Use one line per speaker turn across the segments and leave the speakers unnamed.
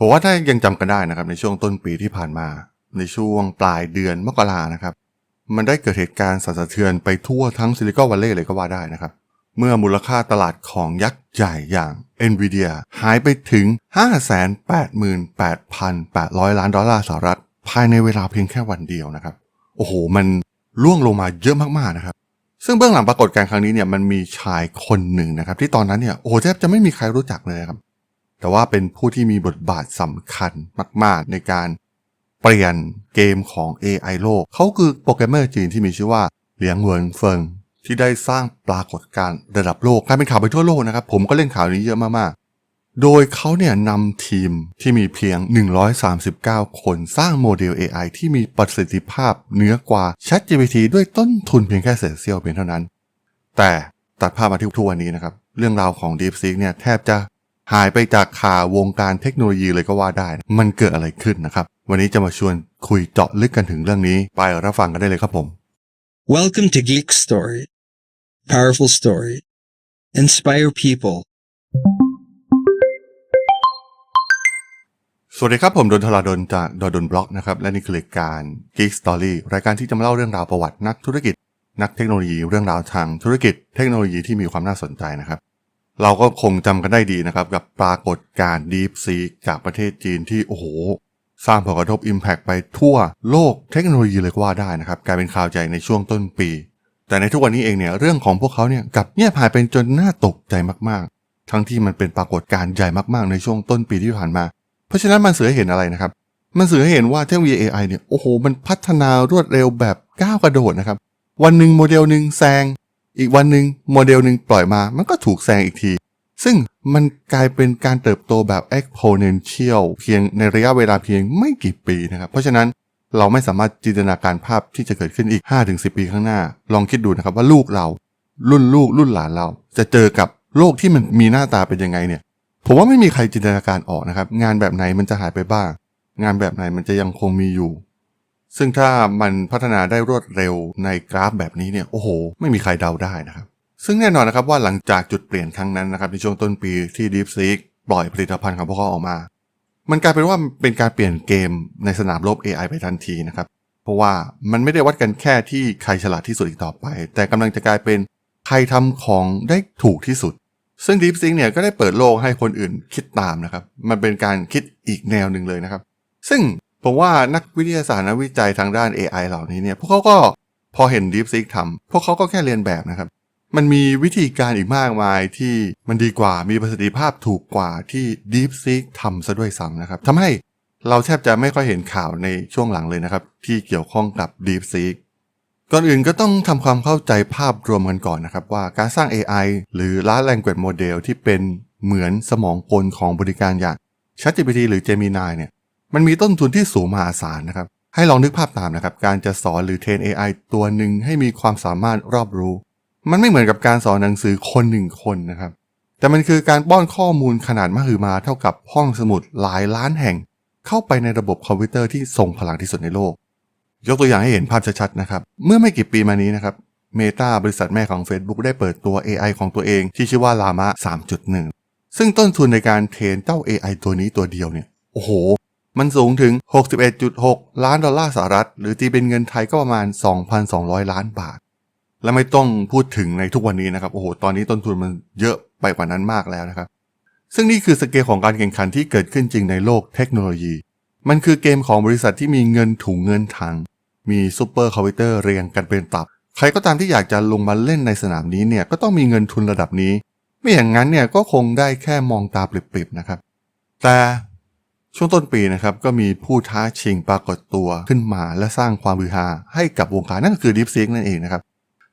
ผมว่าถ้ายังจำกันได้นะครับในช่วงต้นปีที่ผ่านมา ในช่วงปลายเดือนมกรานะครับ มันได้เกิดเหตุการณ์สั่นสะเทือนไปทั่วทั้งซิลิคอนวัลเลย์เลยก็ว่าได้นะครับ เมื่อมูลค่าตลาดของยักษ์ใหญ่อย่าง NVIDIA หายไปถึง 588,800 ล้านดอลลาร์สหรัฐ ภายในเวลาเพียงแค่วันเดียวนะครับ โอ้โห มันล่วงลงมาเยอะมากๆนะครับซึ่งเบื้องหลังปรากฏการณ์ครั้งนี้เนี่ยมันมีชายคนหนึ่งนะครับ ที่ตอนนั้นเนี่ยโอ้แทบจะไม่มีใครรู้จักเลยครับ แต่ว่าเป็นผู้ที่มีบทบาทสำคัญมาก ๆ ในการเปลี่ยนเกมของ AI โลก เขาคือโปรแกรมเมอร์จีนที่มีชื่อว่าเหลียงเหวินเฟิง ที่ได้สร้างปรากฏการณ์ระดับโลกกลายเป็นข่าวไปทั่วโลกนะครับ ผมก็เล่นข่าวนี้เยอะมาก ๆ โดยเขาเนี่ยนำทีมที่มีเพียง 139 คนสร้างโมเดล AI ที่มีประสิทธิภาพเหนือกว่า ChatGPT ด้วยต้นทุนเพียงแค่เศษเสี้ยวเพียงเท่านั้น แต่ตัดภาพมาที่ทุกวันนี้นะครับ เรื่องราวของ DeepSeek เนี่ยแทบจะ หายไปจากข่าววงการเทคโนโลยีเลยก็ว่าได้ มันเกิดอะไรขึ้นนะครับ วันนี้จะมาชวนคุยเจาะลึกกันถึงเรื่องนี้ ไปรับฟังกันได้เลยครับผม
Welcome to Geek Story. Powerful story. Inspire people.
สวัสดีครับ ผมดนทราดนจากดนบล็อกนะครับ และนี่คือรายการ Geek Story รายการที่จะมาเล่าเรื่องราวประวัตินักธุรกิจ นักเทคโนโลยีเรื่องราวทางธุรกิจ เทคโนโลยีที่มีความน่าสนใจนะครับ เราก็คงจำกันได้ดีนะครับ กับปรากฏการณ์ DeepSeek จากประเทศจีนที่โอ้โห สร้างผลกระทบ Impact ไปทั่วโลกเทคโนโลยีเลยก็ว่าได้นะครับกลายเป็นข่าวใหญ่ในช่วงต้นปี แต่ในทุกวันนี้เองเนี่ยเรื่องของพวกเขาเนี่ยกับเงียบหายไปจนน่าตกใจมากๆ ทั้งที่มันเป็นปรากฏการณ์ใหญ่มากๆ ในช่วงต้นปีที่ผ่านมา เพราะฉะนั้นมันเสื่อเห็นอะไรนะครับ มันเสื่อเห็นว่าเทคโนโลยี AI เนี่ยโอ้โห มันพัฒนารวดเร็วแบบก้าวกระโดดนะครับวันหนึ่งโมเดลหนึ่งแซง อีกวันหนึ่งโมเดลหนึ่งปล่อยมา มันก็ถูกแซงอีกที ซึ่งมันกลายเป็นการเติบโตแบบ exponential เพียงในระยะเวลาเพียงไม่กี่ปีนะครับ เพราะฉะนั้นเราไม่สามารถจินตนาการภาพที่จะเกิดขึ้นอีก 5-10 ปีข้างหน้า ลองคิดดูนะครับว่าลูกเรา รุ่นลูกรุ่นหลานเรา จะเจอกับโลกที่มันมีหน้าตาเป็นยังไงเนี่ย ผมว่าไม่มีใครจินตนาการออกนะครับ งานแบบไหนมันจะหายไปบ้าง งานแบบไหนมันจะยังคงมีอยู่ ซึ่งถ้ามันพัฒนาได้รวดเร็วในกราฟแบบนี้เนี่ยโอ้โห ไม่มีใครเดาได้นะครับ ซึ่งแน่นอนนะครับว่าหลังจากจุดเปลี่ยนครั้งนั้นนะครับในช่วงต้นปีที่ DeepSeek ปล่อยผลิตภัณฑ์ของพวกเขาออกมา มันกลายเป็นว่าเป็นการเปลี่ยนเกมในสนามรบ AI ไปทันทีนะครับเพราะว่ามันไม่ได้วัดกันแค่ที่ใครฉลาดที่สุดอีกต่อไป แต่กำลังจะกลายเป็นใครทำของได้ถูกที่สุด ซึ่ง DeepSeek เนี่ยก็ได้เปิดโลกให้คนอื่นคิดตามนะครับ มันเป็นการคิดอีกแนวหนึ่งเลยนะครับ ซึ่ง ผมว่านักวิทยาศาสตร์นักวิจัยทางด้าน AI เหล่านี้เนี่ย พวกเขาก็พอเห็น DeepSeek ทำพวกเขาก็แค่เรียนแบบนะครับ มันมีวิธีการอีกมากมายที่มันดีกว่ามีประสิทธิภาพถูกกว่าที่ DeepSeek ทำซะด้วยซ้ำนะครับทำให้เราแทบจะไม่ค่อยเห็นข่าวในช่วงหลังเลยนะครับ ที่เกี่ยวข้องกับ DeepSeek ก่อนอื่นก็ต้องทำความเข้าใจภาพรวมกันก่อนนะครับ ว่าการสร้าง AI หรือ Large Language Model ที่เป็นเหมือนสมองกลของบริการอย่าง ChatGPT หรือ Gemini เนี่ย มันมีต้นทุนที่สูงมหาศาลนะครับ ให้ลองนึกภาพตามนะครับ การจะสอนหรือเทรน AI ตัวหนึ่งให้มีความสามารถรอบรู้ มันไม่เหมือนกับการสอนหนังสือคนหนึ่งคนนะครับ แต่มันคือการป้อนข้อมูลขนาดมหึมาเท่ากับห้องสมุดหลายล้านแห่ง เข้าไปในระบบคอมพิวเตอร์ที่ทรงพลังที่สุดในโลก ยกตัวอย่างให้เห็นภาพชัดๆนะครับ เมื่อไม่กี่ปีมานี้นะครับ Meta บริษัทแม่ของ Facebook ได้เปิดตัว AI ของตัวเองที่ชื่อว่า Llama 3.1 ซึ่งต้นทุนในการเทรนเจ้า AI ตัวนี้ตัวเดียวเนี่ย โอ้โห มันสูงถึง 61.6 ล้านดอลลาร์สหรัฐ หรือตีเป็นเงินไทยก็ประมาณ 2,200 ล้านบาท และไม่ต้องพูดถึงในทุกวันนี้นะครับ โอ้โห ตอนนี้ต้นทุนมันเยอะไปกว่านั้นมากแล้วนะครับ ซึ่งนี่คือสเกลของการแข่งขันที่เกิดขึ้นจริงในโลกเทคโนโลยี มันคือเกมของบริษัทที่มีเงินถุงเงินถัง มีซูเปอร์คอมพิวเตอร์เรียงกันเป็นตับ ใครก็ตามที่อยากจะลงมาเล่นในสนามนี้เนี่ย ก็ต้องมีเงินทุนระดับนี้ ไม่อย่างนั้นเนี่ยก็คงได้แค่มองตาปริบๆนะครับ แต่ ช่วงต้นปีนะครับก็มีผู้ท้าชิงปรากฏตัวขึ้นมาและสร้างความฮือฮาให้กับวงการนั่นก็คือ DeepSeek นั่นเองนะครับ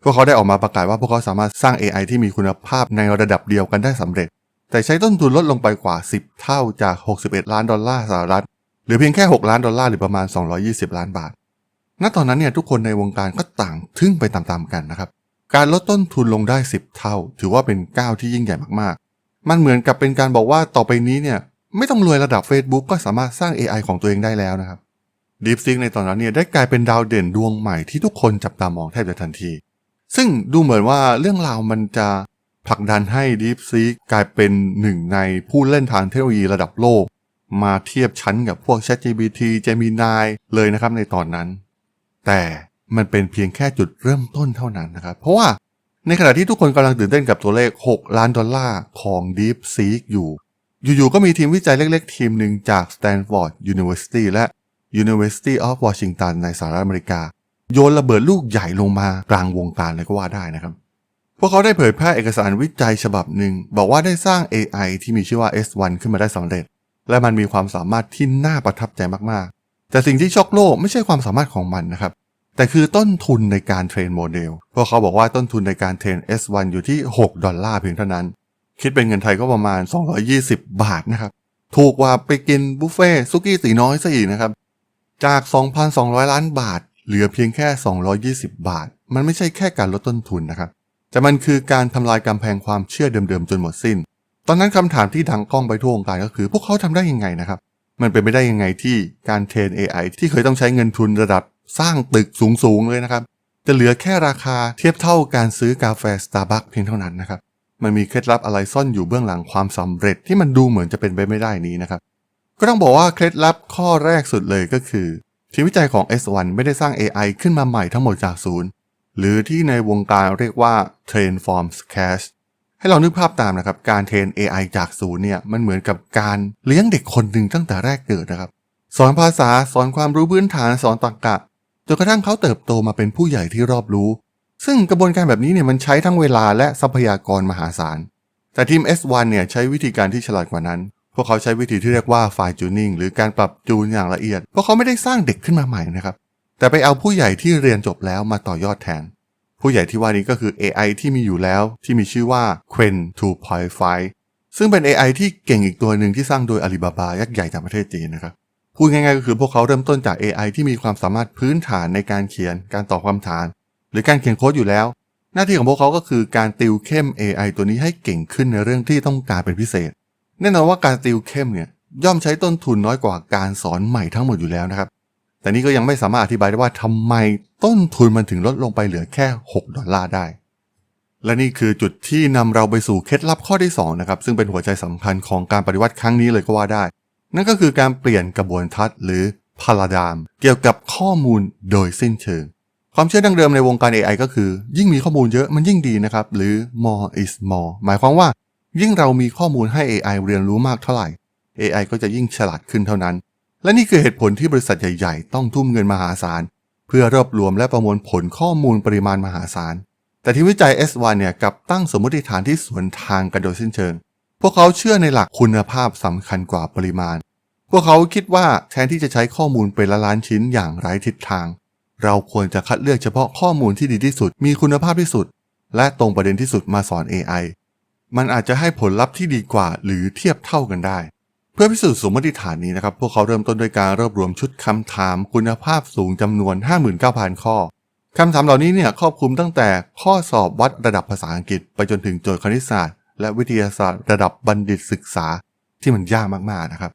พวกเขาได้ออกมาประกาศว่าพวกเขาสามารถสร้าง AI ที่มีคุณภาพในระดับเดียวกันได้สำเร็จ แต่ใช้ต้นทุนลดลงไปกว่า 10 เท่าจาก 61 ล้านดอลลาร์สหรัฐ หรือเพียงแค่ 6 ล้านดอลลาร์หรือประมาณ 220 ล้านบาท ณ ตอนนั้นเนี่ยทุกคนในวงการก็ต่างทึ่งไปตามๆกันนะครับ การลดต้นทุนลงได้ 10 เท่า ถือว่าเป็นก้าวที่ยิ่งใหญ่มากๆ มันเหมือนกับเป็นการบอกว่าต่อไปนี้เนี่ย ไม่ต้องรวยระดับ Facebook ก็สามารถสร้าง AI ของตัวเองได้แล้วนะครับ DeepSeek ในตอนนั้นเนี่ยได้กลายเป็นดาวเด่นดวงใหม่ที่ทุกคนจับตามองแทบจะทันที ซึ่งดูเหมือนว่าเรื่องราวมันจะผลักดันให้ DeepSeek กลายเป็นหนึ่งในผู้เล่นทางเทคโนโลยีระดับโลก มาเทียบชั้นกับพวก ChatGPT Gemini เลยนะครับในตอนนั้น แต่มันเป็นเพียงแค่จุดเริ่มต้นเท่านั้นนะครับ เพราะว่าในขณะที่ทุกคนกำลังตื่นเต้นกับตัวเลข 6 ล้านดอลลาร์ของ DeepSeek อยู่ อยู่ๆ ก็มีทีมวิจัยเล็กๆ ทีมหนึ่งจาก Stanford University และ University of Washington ในสหรัฐอเมริกา โยนระเบิดลูกใหญ่ลงมากลางวงการเลยก็ว่าได้นะครับ พวกเขาได้เผยแพร่เอกสารวิจัยฉบับหนึ่ง บอกว่าได้สร้าง AI ที่มีชื่อว่า S1 ขึ้นมาได้สำเร็จ และมันมีความสามารถที่น่าประทับใจมากๆ แต่สิ่งที่ช็อกโลกไม่ใช่ความสามารถของมันนะครับแต่คือต้นทุนในการเทรนโมเดล พวกเขาบอกว่าต้นทุนในการเทรน S1 อยู่ที่ 6 ดอลลาร์เพียงเท่านั้น คิดเป็นเงินไทยก็ประมาณ 220 บาทนะครับ ถูกกว่าไปกินบุฟเฟ่ซุกี้ตีน้อยซะอีกนะครับ จาก 2,200 ล้านบาท เหลือเพียงแค่ 220 บาท มันไม่ใช่แค่การลดต้นทุนนะครับ แต่มันคือการทำลายกำแพงความเชื่อเดิมๆจนหมดสิ้น ตอนนั้นคำถามที่ดังก้องไปทั่ววงการก็คือ พวกเขาทำได้ยังไงนะครับ มันเป็นไปได้ยังไงที่การเทรน AI ที่เคยต้องใช้เงินทุนระดับสร้างตึกสูงๆเลยนะครับจะเหลือแค่ราคาเทียบเท่าการซื้อกาแฟ Starbucks เพียงเท่านั้นนะครับ มันมีเคล็ดลับอะไรซ่อนอยู่เบื้องหลังความสำเร็จที่มันดูเหมือนจะเป็นไปไม่ได้นี้นะครับ ก็ต้องบอกว่าเคล็ดลับข้อแรกสุดเลยก็คือ ทีมวิจัยของ S1 ไม่ได้สร้าง AI ขึ้นมาใหม่ทั้งหมดจากศูนย์หรือที่ในวงการเรียกว่า train from scratch ให้เรานึกภาพตามนะครับ การเทรน AI จากศูนย์เนี่ยมันเหมือนกับการเลี้ยงเด็กคนหนึ่งตั้งแต่แรกเกิดนะครับ สอนภาษาสอนความรู้พื้นฐานสอนตรรกะจนกระทั่งเขาเติบโตมาเป็นผู้ใหญ่ที่รอบรู้ ซึ่งกระบวนการแบบนี้เนี่ยมันใช้ทั้งเวลาและทรัพยากรมหาศาล แต่ทีม S1 เนี่ยใช้วิธีการที่ฉลาดกว่านั้น พวกเขาใช้วิธีที่เรียกว่า fine tuning หรือการปรับจูนอย่างละเอียด เพวกเขาไม่ได้สร้างเด็กขึ้นมาใหม่นะครับ แต่ไปเอาผู้ใหญ่ที่เรียนจบแล้วมาต่อยอดแทน ผู้ใหญ่ที่ว่านี้ก็คือ AI ที่มีอยู่แล้วที่มีชื่อว่า Quen 2.5 ซึ่งเป็น AI ที่เก่งอีกตัวหนึ่งที่สร้างโดยอาลีบาบายักษ์ใหญ่จากประเทศจีนนะครับพูดง่ายๆก็คือพวกเขาเริ่มต้นจาก AI ที่มีความสามารถพื้นฐานในการเขียน การตอบคำถาม รือการเขียนโค้ดอยู่แล้ว หน้าที่ของพวกเขาก็คือการติวเข้ม AI ตัวนี้ให้เก่งขึ้นในเรื่องที่ต้องการเป็นพิเศษ แน่นอนว่าการติวเข้มเนี่ยย่อมใช้ต้นทุนน้อยกว่าการสอนใหม่ทั้งหมดอยู่แล้วนะครับ แต่นี่ก็ยังไม่สามารถอธิบายได้ว่าทำไมต้นทุนมันถึงลดลงไปเหลือแค่ 6 ดอลลาร์ได้ และนี่คือจุดที่นำเราไปสู่เคล็ดลับข้อที่2นะครับซึ่งเป็นหัวใจสำคัญของการปฏิวัติครั้งนี้เลยก็ว่าได้ นั่นก็คือการเปลี่ยนกระบวนทัศน์หรือพาราดามเกี่ยวกับข้อมูลโดยสิ้นเชิง ความเชื่อดั้งเดิมในวงการ AI ก็คือ ยิ่งมีข้อมูลเยอะมันยิ่งดีนะครับ หรือ more is more หมายความว่า ยิ่งเรามีข้อมูลให้ AI เรียนรู้มากเท่าไหร่ AI ก็จะยิ่งฉลาดขึ้นเท่านั้น และนี่คือเหตุผลที่บริษัทใหญ่ ๆ ต้องทุ่มเงินมหาศาล เพื่อรวบรวมและประมวลผลข้อมูลปริมาณมหาศาล แต่ที่วิจัย S1 เนี่ยกับตั้งสมมติฐานที่สวนทางกันโดยสิ้นเชิง พวกเขาเชื่อในหลักคุณภาพสำคัญกว่าปริมาณ พวกเขาคิดว่าแทนที่จะใช้ข้อมูลเป็นละล้านชิ้นอย่างไร้ทิศทาง เราควรจะคัดเลือกเฉพาะข้อมูลที่ดีที่สุด มีคุณภาพที่สุด และตรงประเด็นที่สุดมาสอน AI มันอาจจะให้ผลลัพธ์ที่ดีกว่า หรือเทียบเท่ากันได้ เพื่อพิสูจน์สมมติฐานนี้นะครับ พวกเขาเริ่มต้นด้วยการรวบรวมชุดคำถามคุณภาพสูงจำนวน 59,000 ข้อคำถามเหล่านี้เนี่ยครอบคลุมตั้งแต่ข้อสอบวัดระดับภาษาอังกฤษ ไปจนถึงโจทย์คณิตศาสตร์ และวิทยาศาสตร์ ระดับบัณฑิตศึกษาที่มันยากมากๆนะครับ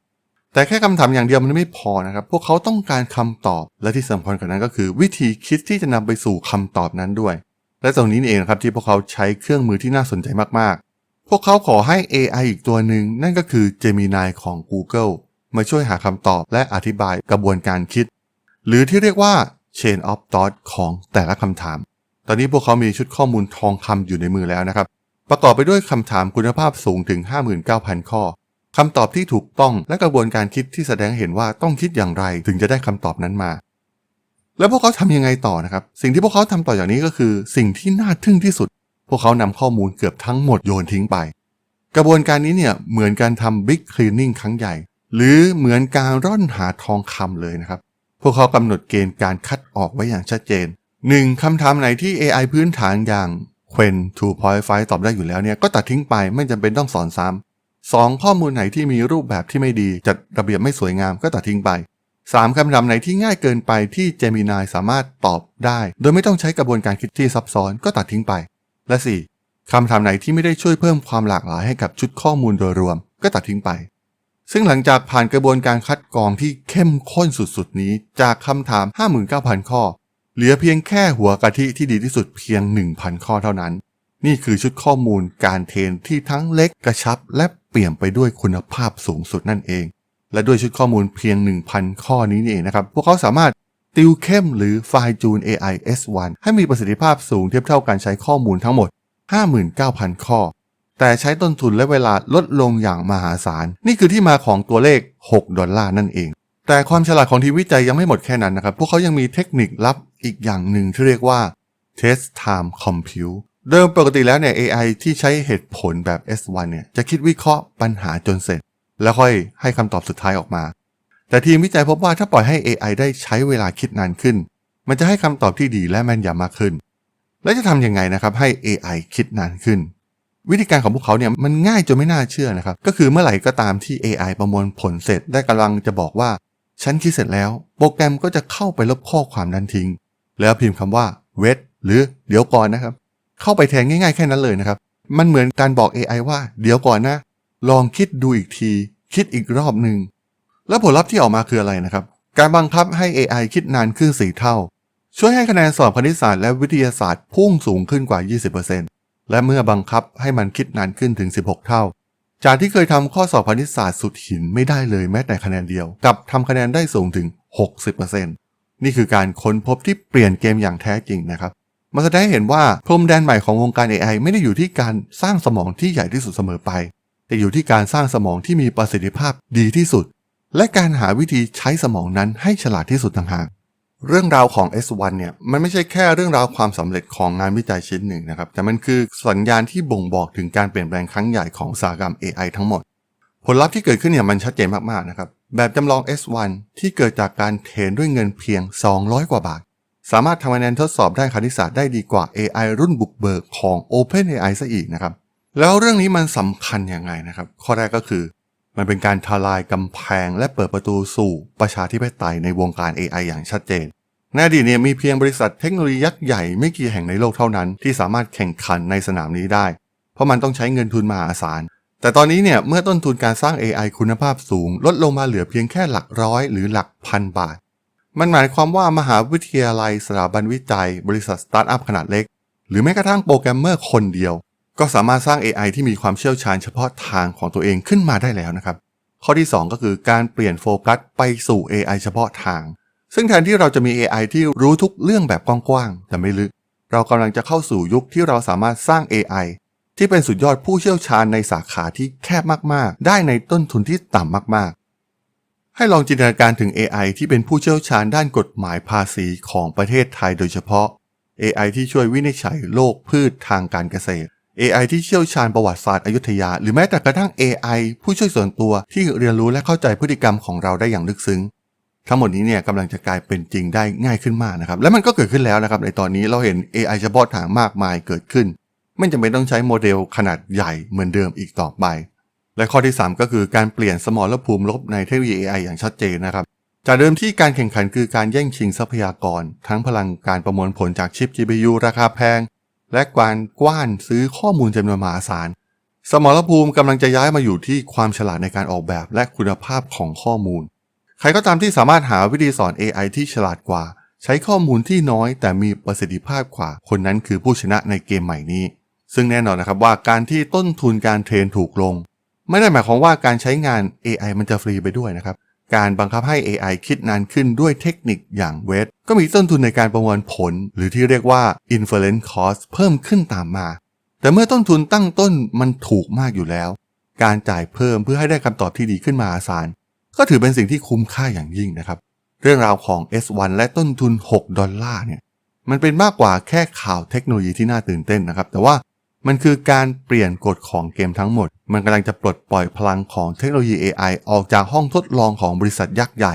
แต่แค่คำถามอย่างเดียวมันไม่พอนะครับ พวกเขาต้องการคำตอบ และที่สำคัญกว่านั้นก็คือ วิธีคิดที่จะนำไปสู่คำตอบนั้นด้วย และตรงนี้นี่เองครับที่พวกเขาใช้เครื่องมือที่น่าสนใจมากๆ พวกเขาขอให้ AI อีกตัวหนึ่งนั่นก็คือ Gemini ของ Google มาช่วยหาคำตอบและอธิบายกระบวนการคิด หรือที่เรียกว่า Chain of Thought ของแต่ละคำถาม ตอนนี้พวกเขามีชุดข้อมูลทองคำอยู่ในมือแล้วนะครับ ประกอบไปด้วยคำถามคุณภาพสูงถึง 59,000 ข้อ คำตอบที่ถูกต้องและกระบวนการคิดที่แสดงเห็นว่าต้องคิดอย่างไรถึงจะได้คำตอบนั้นมา แล้วพวกเขาทำยังไงต่อนะครับ สิ่งที่พวกเขาทำต่ออย่างนี้ก็คือ สิ่งที่น่าทึ่งที่สุด พวกเขานำข้อมูลเกือบทั้งหมดโยนทิ้งไป กระบวนการนี้เนี่ยเหมือนการทำ Big Cleaning ครั้งใหญ่ หรือเหมือนการร่อนหาทองคำเลยนะครับ พวกเขากำหนดเกณฑ์การคัดออกไว้อย่างชัดเจน 1. คำถามไหนที่ AI พื้นฐานอย่าง Quen 2.5 ตอบได้อยู่แล้วเนี่ยก็ตัดทิ้งไปไม่จำเป็นต้องสอนซ้ำ 2. ข้อมูลไหนที่มีรูปแบบที่ไม่ดีจัดระเบียบไม่สวยงามก็ตัดทิ้งไป 3. คำถามไหนที่ง่ายเกินไปที่ Gemini สามารถตอบได้ โดยไม่ต้องใช้กระบวนการคิดที่ซับซ้อนก็ตัดทิ้งไป และ 4. คำถามไหนที่ไม่ได้ช่วยเพิ่มความหลากหลายให้กับชุดข้อมูลโดยรวมก็ตัดทิ้งไป ซึ่งหลังจากผ่านกระบวนการคัดกรองที่เข้มข้นสุดๆ นี้จากคำถาม 59,000 ข้อ เหลือเพียงแค่หัวกะทิที่ดีที่สุดเพียง 1,000 ข้อเท่านั้น นี่คือชุดข้อมูลการเทรนที่ทั้งเล็กกระชับและเปี่ยมไปด้วยคุณภาพสูงสุดนั่นเอง และด้วยชุดข้อมูลเพียง 1,000 ข้อนี้นี่เองนะครับ พวกเขาสามารถติวเข้มหรือไฟจูน AI S1 ให้มีประสิทธิภาพสูงเทียบเท่าการใช้ข้อมูลทั้งหมด 59,000 ข้อ แต่ใช้ต้นทุนและเวลาลดลงอย่างมหาศาล นี่คือที่มาของตัวเลข 6 ดอลลาร์นั่นเอง แต่ความฉลาดของทีมวิจัยยังไม่หมดแค่นั้นนะครับ พวกเขายังมีเทคนิคลับอีกอย่างหนึ่งที่เรียกว่า test time compute เดิมปกติแล้วเนี่ย AI ที่ใช้เหตุผลแบบ S1 เนี่ยจะคิดวิเคราะห์ปัญหาจนเสร็จ แล้วค่อยให้คำตอบสุดท้ายออกมา แต่ทีมวิจัยพบว่าถ้าปล่อยให้ AI ได้ใช้เวลาคิดนานขึ้น มันจะให้คำตอบที่ดีและแม่นยำมากขึ้น แล้วจะทำยังไงนะครับให้ AI คิดนานขึ้น วิธีการของพวกเขาเนี่ยมันง่ายจนไม่น่าเชื่อนะครับ ก็คือเมื่อไหร่ก็ตามที่ AI ประมวลผลเสร็จได้กำลังจะบอกว่า ฉันคิดเสร็จแล้ว โปรแกรมก็จะเข้าไปลบข้อความนั้นทิ้ง แล้วพิมพ์คำว่า wait หรือเดี๋ยวก่อนนะครับ เข้าไปแทนง่ายๆแค่นั้นเลยนะครับ มันเหมือนการบอก AI ว่า เดี๋ยวก่อนนะ ลองคิดดูอีกที คิดอีกรอบหนึ่งแล้วผลลัพธ์ที่ออกมาคืออะไรนะครับ การบังคับให้ AI คิดนานขึ้น4เท่า ช่วยให้คะแนนสอบคณิตศาสตร์และวิทยาศาสตร์พุ่งสูงขึ้นกว่า 20%และเมื่อบังคับให้มันคิดนานขึ้นถึง 16 เท่า จากที่เคยทำข้อสอบคณิตศาสตร์สุดหินไม่ได้เลยแม้แต่คะแนนเดียวกับทำคะแนนได้สูงถึง 60%นี่คือการค้นพบที่เปลี่ยนเกมอย่างแท้จริงนะครับ มันแสดงให้เห็นว่าพรมแดนใหม่ของวงการ AI ไม่ได้อยู่ที่การสร้างสมองที่ใหญ่ที่สุดเสมอไป แต่อยู่ที่การสร้างสมองที่มีประสิทธิภาพดีที่สุด และการหาวิธีใช้สมองนั้นให้ฉลาดที่สุดต่างหากเรื่องราวของ S1 เนี่ยมันไม่ใช่แค่เรื่องราวความสำเร็จของงานวิจัยชิ้นหนึ่งนะครับ แต่มันคือสัญญาณที่บ่งบอกถึงการเปลี่ยนแปลงครั้งใหญ่ของอุตสาหกรรม AI ทั้งหมด ผลลัพธ์ที่เกิดขึ้นเนี่ยมันชัดเจนมากๆนะครับ แบบจำลอง S1 ที่เกิดจากการเทรนด้วยเงินเพียง 200 กว่าบาท สามารถทำคะแนนทดสอบได้คณิตศาสตร์ได้ดีกว่า AI รุ่นบุกเบิกของ OpenAI ซะอีกนะครับ แล้วเรื่องนี้มันสำคัญยังไงนะครับ ข้อแรกก็คือ มันเป็นการทลายกำแพงและเปิดประตูสู่ประชาธิปไตยในวงการ AI อย่างชัดเจนในอดีตเนี่ยมีเพียงบริษัทเทคโนโลยียักษ์ใหญ่ไม่กี่แห่งในโลกเท่านั้น ที่สามารถแข่งขันในสนามนี้ได้ เพราะมันต้องใช้เงินทุนมหาศาล แต่ตอนนี้เนี่ยเมื่อต้นทุนการสร้าง AI คุณภาพสูง ลดลงมาเหลือเพียงแค่หลักร้อยหรือหลักพันบาท มันหมายความว่ามหาวิทยาลัยสถาบันวิจัย บริษัทสตาร์ทอัพขนาดเล็ก หรือแม้กระทั่งโปรแกรมเมอร์คนเดียว ก็สามารถสร้าง AI ที่มีความเชี่ยวชาญเฉพาะทางของตัวเองขึ้นมาได้แล้วนะครับ ข้อที่ 2 ก็คือการเปลี่ยนโฟกัสไปสู่ AI เฉพาะทาง ซึ่งแทนที่เราจะมี AI ที่รู้ทุกเรื่องแบบกว้างๆแต่ไม่ลึก เรากำลังจะเข้าสู่ยุคที่เราสามารถสร้าง AI ที่เป็นสุดยอดผู้เชี่ยวชาญในสาขาที่แคบมากๆ ได้ในต้นทุนที่ต่ำมากๆ ให้ลองจินตนาการถึง AI ที่เป็นผู้เชี่ยวชาญด้านกฎหมายภาษีของประเทศไทยโดยเฉพาะ AI ที่ช่วยวินิจฉัยโรคพืชทางการเกษตร AI ที่เชี่ยวชาญประวัติศาสตร์อยุธยา หรือแม้แต่กระทั่ง AI ผู้ช่วยส่วนตัวที่เรียนรู้และเข้าใจพฤติกรรมของเราได้อย่างลึกซึ้ง ทั้งหมดนี้เนี่ยกำลังจะกลายเป็นจริงได้ง่ายขึ้นมากนะครับ และมันก็เกิดขึ้นแล้วนะครับ ในตอนนี้เราเห็น AI เฉพาะทางมากมายเกิดขึ้น ไม่จำเป็นต้องใช้โมเดลขนาดใหญ่เหมือนเดิมอีกต่อไป และข้อที่ 3 ก็คือการเปลี่ยนสมรภูมิลบในเทคโนโลยี AI อย่างชัดเจนนะครับ จากเดิมที่การแข่งขันคือการแย่งชิงทรัพยากร ทั้งพลังการประมวลผลจากชิป GPU ราคาแพง และการกว้านซื้อข้อมูลจำนวนมหาศาล สมรภูมิกำลังจะย้ายมาอยู่ที่ความฉลาดในการออกแบบและคุณภาพของข้อมูล ใครก็ตามที่สามารถหาวิธีสอน AI ที่ฉลาดกว่า ใช้ข้อมูลที่น้อย แต่มีประสิทธิภาพกว่า คนนั้นคือผู้ชนะในเกมใหม่นี้ ซึ่งแน่นอนนะครับว่าการที่ต้นทุนการเทรนถูกลง ไม่ได้หมายความว่าการใช้งาน AI มันจะฟรีไปด้วยนะครับ การบังคับให้ AI คิดนานขึ้นด้วยเทคนิคอย่างเวทก็มีต้นทุนในการประมวลผล หรือที่เรียกว่า inference cost เพิ่มขึ้นตามมา แต่เมื่อต้นทุนตั้งต้นมันถูกมากอยู่แล้ว การจ่ายเพิ่มเพื่อให้ได้คำตอบที่ดีขึ้นมาอาศาลก็ถือเป็นสิ่งที่คุ้มค่าอย่างยิ่งนะครับ เรื่องราวของ S1 และต้นทุน 6 ดอลลาร์เนี่ยมันเป็นมากกว่าแค่ข่าวเทคโนโลยีที่น่าตื่นเต้นนะครับ แต่ว่า มันคือการเปลี่ยนกฎของเกมทั้งหมด มันกำลังจะปลดปล่อยพลังของเทคโนโลยี AI ออกจากห้องทดลองของบริษัทยักษ์ใหญ่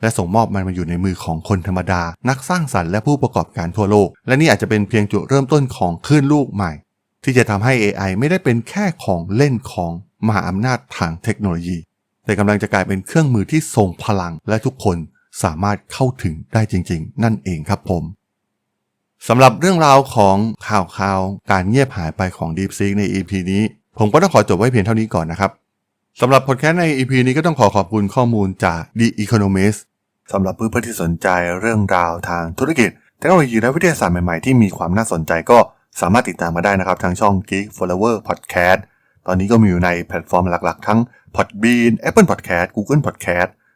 และส่งมอบมันมาอยู่ในมือของคนธรรมดา นักสร้างสรรค์และผู้ประกอบการทั่วโลก และนี่อาจจะเป็นเพียงจุดเริ่มต้นของคลื่นลูกใหม่ ที่จะทำให้ AI ไม่ได้เป็นแค่ของเล่นของมหาอำนาจทางเทคโนโลยี แต่กำลังจะกลายเป็นเครื่องมือที่ทรงพลังและทุกคนสามารถเข้าถึงได้จริง ๆ นั่นเองครับผม สำหรับเรื่องราวของข่าวข่าวการเงียบหายไปของ DeepSeek ใน EP นี้ ผมก็ต้องขอจบไว้เพียงเท่านี้ก่อนนะครับสำหรับพอดแคสต์ใน EP นี้ก็ต้องขอขอบคุณข้อมูลจาก The Economist สำหรับเพื่อนๆที่สนใจเรื่องราวทางธุรกิจเทคโนโลยีและวิทยาศาสตร์ใหม่ๆ ที่มีความน่าสนใจก็สามารถติดตามมาได้นะครับ ทางช่อง Geek Flower Podcast ตอนนี้ก็มีอยู่ในแพลตฟอร์มหลักๆ ทั้ง Podbean Apple Podcast Google Podcast